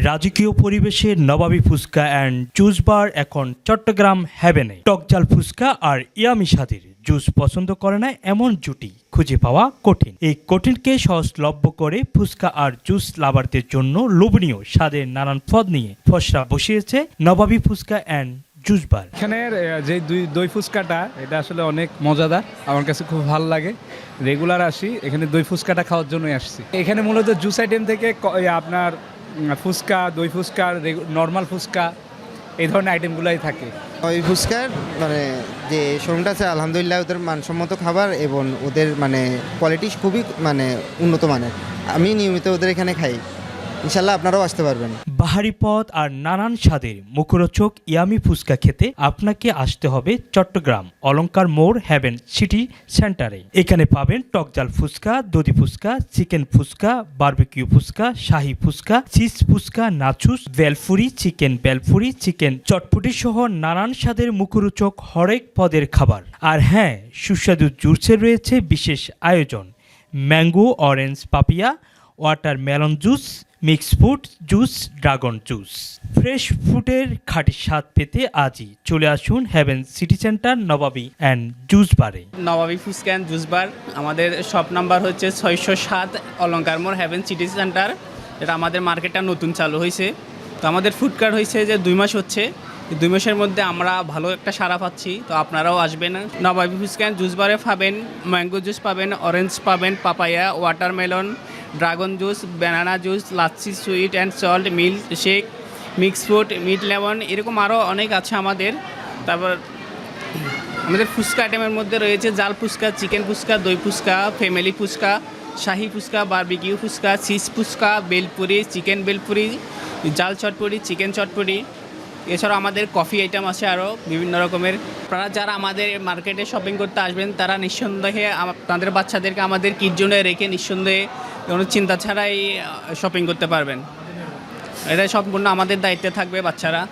রাজকীয় পরিবেশে Nawabi fuchka and juice bar এখন চট্টগ্রাম হ্যাভেনে টকজাল ফুচকা আর ইয়ামি স্বাদের জুস পছন্দ করে না এমন জুটি খুঁজে পাওয়া কঠিন। এই কঠিনকে সহজলভ্য করে ফুচকা আর জুস লাভারদের জন্য লোভনীয় স্বাদের নানান পদ নিয়ে ফসরা বসিয়েছে Nawabi fuchka and juice bar এখানের যে দুই, দই ফুচকাটা, এটা আসলে অনেক মজাদার, আমার কাছে খুব ভালো লাগে। রেগুলার আসি, এখানে দই ফুচকাটা খাওয়ার জন্যই আসছি। এখানে মূলত জুস আইটেম থেকে আপনার ফুচকা, দই ফুচকা নর্মাল ফুচকা, এই ধরনের আইটেমগুলাই থাকে। ওই ফুচকার মানে যে শোরুমটা আছে, আলহামদুলিল্লাহ, ওদের মানসম্মত খাবার এবং ওদের মানে কোয়ালিটি খুবই মানে উন্নত মানের। আমি নিয়মিত ওদের এখানে খাই। ইনশাল্লাহ আপনারাও আসতে পারবেন। বাহারি পদ আর নানান স্বাদের মুখরোচক ইয়ামি ফুচকা খেতে আপনাকে আসতে হবে চট্টগ্রাম অলঙ্কার মোড়, হ্যাভেন সিটি সেন্টারে। এখানে পাবেন টকজাল ফুচকা, দধি ফুচকা, চিকেন ফুচকা, বারবিকিউ ফুচকা, শাহি fuchka, cheese fuchka, nachos bhelpuri chicken bhelpuri chicken chotpoti সহ নানান স্বাদের মুখরোচক হরেক পদের খাবার। আর হ্যাঁ সুস্বাদু জুসের রয়েছে বিশেষ আয়োজন। Mango, orange, papaya, watermelon juice mix fruit juice, dragon juice. Fresh ফুডের খাঁটি স্বাদ পেতে আজই চলে আসুন Haven city centre, Nawabi and juice বারে। নবাবী ফুচক্যান জুস বার। আমাদের শপ নাম্বার হচ্ছে ছয়শো সাত অলঙ্কার মোড় হ্যাভেন সিটি সেন্টার। এটা আমাদের মার্কেটটা নতুন চালু হয়েছে তো আমাদের ফুড কার্ট হয়েছে যে দুই মাস হচ্ছে। দুই মাসের মধ্যে আমরা ভালো একটা সাড়া পাচ্ছি। তো আপনারাও আসবেন। নবাবী ফুচক্যান জুস বারে পাবেন, ম্যাঙ্গো জুস পাবেন, অরেঞ্জ পাবেন, papaya, watermelon dragon juice, banana juice, lassi sweet and salt, milk shake mix fruit, mint lemon, এরকম আরও অনেক আছে আমাদের। তারপর আমাদের ফুচকা আইটেমের মধ্যে রয়েছে জাল ফুচকা, চিকেন ফুচকা, দই ফুচকা ফ্যামিলি ফুচকা, শাহি fuchka barbecue fuchka cheese fuchka, bhelpuri chicken bhelpuri, জাল চটপটি চিকেন চটপটি। এছাড়াও আমাদের কফি আইটেম আছে আরও বিভিন্ন রকমের। আপনারা যারা আমাদের মার্কেটে শপিং করতে আসবেন, তারা নিঃসন্দেহে আপনাদের বাচ্চাদেরকে আমাদের কিট জোনে রেখে নিঃসন্দেহে কোনো চিন্তা ছাড়াই শপিং করতে পারবেন। এটাই সম্পূর্ণ আমাদের দায়িত্বে থাকবে বাচ্চারা।